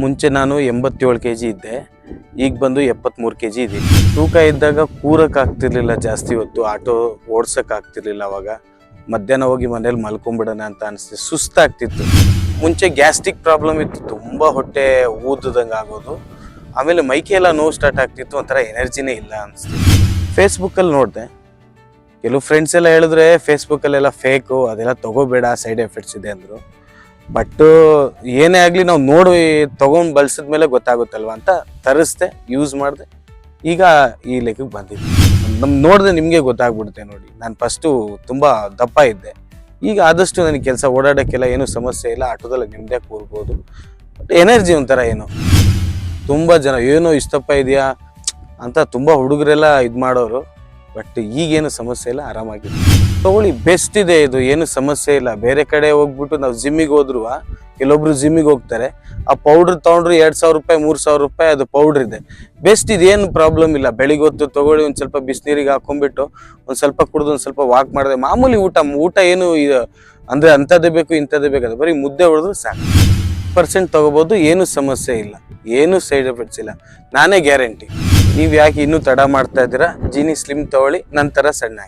ಮುಂಚೆ ನಾನು ಎಂಬತ್ತೇಳು ಕೆ ಜಿ ಇದ್ದೆ, ಈಗ ಬಂದು ಎಪ್ಪತ್ತ್ಮೂರು ಕೆ ಜಿ ಇದೆ. ತೂಕ ಇದ್ದಾಗ ಕೂರಕ್ಕೆ ಆಗ್ತಿರ್ಲಿಲ್ಲ ಜಾಸ್ತಿ ಹೊತ್ತು, ಆಟೋ ಓಡ್ಸಕ್ಕೆ ಆಗ್ತಿರ್ಲಿಲ್ಲ ಅವಾಗ. ಮಧ್ಯಾಹ್ನ ಹೋಗಿ ಮನೇಲಿ ಮಲ್ಕೊಂಬಿಡೋಣ ಅಂತ ಅನಿಸ್ತು, ಸುಸ್ತಾಗ್ತಿತ್ತು. ಮುಂಚೆ ಗ್ಯಾಸ್ಟ್ರಿಕ್ ಪ್ರಾಬ್ಲಮ್ ಇತ್ತು, ತುಂಬ ಹೊಟ್ಟೆ ಊದದಂಗೆ ಆಗೋದು. ಆಮೇಲೆ ಮೈಕೆ ಎಲ್ಲ ನೋವು ಸ್ಟಾರ್ಟ್ ಆಗ್ತಿತ್ತು, ಒಂಥರ ಎನರ್ಜಿನೇ ಇಲ್ಲ ಅನಿಸ್ತು. ಫೇಸ್ಬುಕ್ಕಲ್ಲಿ ನೋಡಿದೆ. ಕೆಲವು ಫ್ರೆಂಡ್ಸ್ ಎಲ್ಲ ಹೇಳಿದ್ರೆ ಫೇಸ್ಬುಕ್ಕಲ್ಲೆಲ್ಲ ಫೇಕು, ಅದೆಲ್ಲ ತಗೋಬೇಡ, ಸೈಡ್ ಎಫೆಕ್ಟ್ಸ್ ಇದೆ ಅಂದರು. ಬಟ್ ಏನೇ ಆಗಲಿ ನಾವು ನೋಡಿ ತೊಗೊಂಡು ಬಳಸಿದ್ಮೇಲೆ ಗೊತ್ತಾಗುತ್ತಲ್ವ ಅಂತ ತರಿಸ್ದೆ ಯೂಸ್ ಮಾಡಿದೆ. ಈಗ ಈ ಲೆಕ್ಕಕ್ಕೆ ಬಂದಿದ್ದೆ ನಮ್ಮ ನೋಡಿದ್ರೆ ನಿಮಗೆ ಗೊತ್ತಾಗ್ಬಿಡುತ್ತೆ ನೋಡಿ. ನಾನು ಫಸ್ಟು ತುಂಬ ದಪ್ಪ ಇದ್ದೆ. ಈಗ ಆದಷ್ಟು ನನಗೆ ಕೆಲಸ ಓಡಾಡೋಕ್ಕೆಲ್ಲ ಏನೂ ಸಮಸ್ಯೆ ಇಲ್ಲ. ಆಟೋದಲ್ಲಿ ನಿಮ್ಮದೇ ಕೂರ್ಬೋದು. ಬಟ್ ಎನರ್ಜಿ ಒಂಥರ ಏನು. ತುಂಬ ಜನ, ಏನೋ ಇಷ್ಟಪ್ಪ ಇದೆಯಾ? ಅಂತ ತುಂಬ ಹುಡುಗರೆಲ್ಲ ಇದು ಮಾಡೋರು. ಬಟ್ ಈಗೇನು ಸಮಸ್ಯೆ ಇಲ್ಲ ಆರಾಮಾಗಿದೆ ತಗೊಳ್ಳಿ ಬೆಸ್ಟ್ ಇದೆ ಇದು, ಏನು ಸಮಸ್ಯೆ ಇಲ್ಲ. ಬೇರೆ ಕಡೆ ಹೋಗ್ಬಿಟ್ಟು ನಾವು ಜಿಮ್ಮಿಗೆ ಹೋದ್ರು ಕೆಲವೊಬ್ರು ಜಿಮ್ಮಿಗೆ ಹೋಗ್ತಾರೆ. ಆ ಪೌಡ್ರ್ ತೊಗೊಂಡ್ರು ಎರಡು ಸಾವಿರ ರೂಪಾಯಿ, ಮೂರು ಸಾವಿರ ರೂಪಾಯಿ ಅದು ಪೌಡ್ರ್ ಇದೆ. ಬೆಸ್ಟ್ ಇದೇನು ಪ್ರಾಬ್ಲಮ್ ಇಲ್ಲ. ಬೆಳಿಗ್ಗೆ ಹೊತ್ತು ತಗೊಳ್ಳಿ, ಒಂದು ಸ್ವಲ್ಪ ಬಿಸಿನೀರಿಗೆ ಹಾಕೊಂಡ್ಬಿಟ್ಟು, ಒಂದು ಸ್ವಲ್ಪ ಕುಡಿದು, ಒಂದು ಸ್ವಲ್ಪ ವಾಕ್ ಮಾಡಿದೆ, ಮಾಮೂಲಿ ಊಟ ಊಟ ಏನು ಇದು, ಅಂದರೆ ಅಂಥದ್ದೇ ಬೇಕು, ಇಂಥದ್ದೇ ಬೇಕು, ಅದು ಬರೀ ಮುದ್ದೆ ಹೊಡೆದ್ರು ಸಾಕು. ಪರ್ಸೆಂಟ್ ತಗೋಬೋದು, ಏನು ಸಮಸ್ಯೆ ಇಲ್ಲ. ಏನು ಸೈಡ್ ಎಫೆಕ್ಟ್ಸ್ ಇಲ್ಲ. ನಾನೇ ಗ್ಯಾರಂಟಿ ನೀವು ಯಾಕೆ ಇನ್ನೂ ತಡ ಮಾಡ್ತಾ ಇದ್ದೀರಾ? ಜೀನಿ ಸ್ಲಿಮ್ ತಗೊಳ್ಳಿ, ನಂತರ ಸಣ್ಣ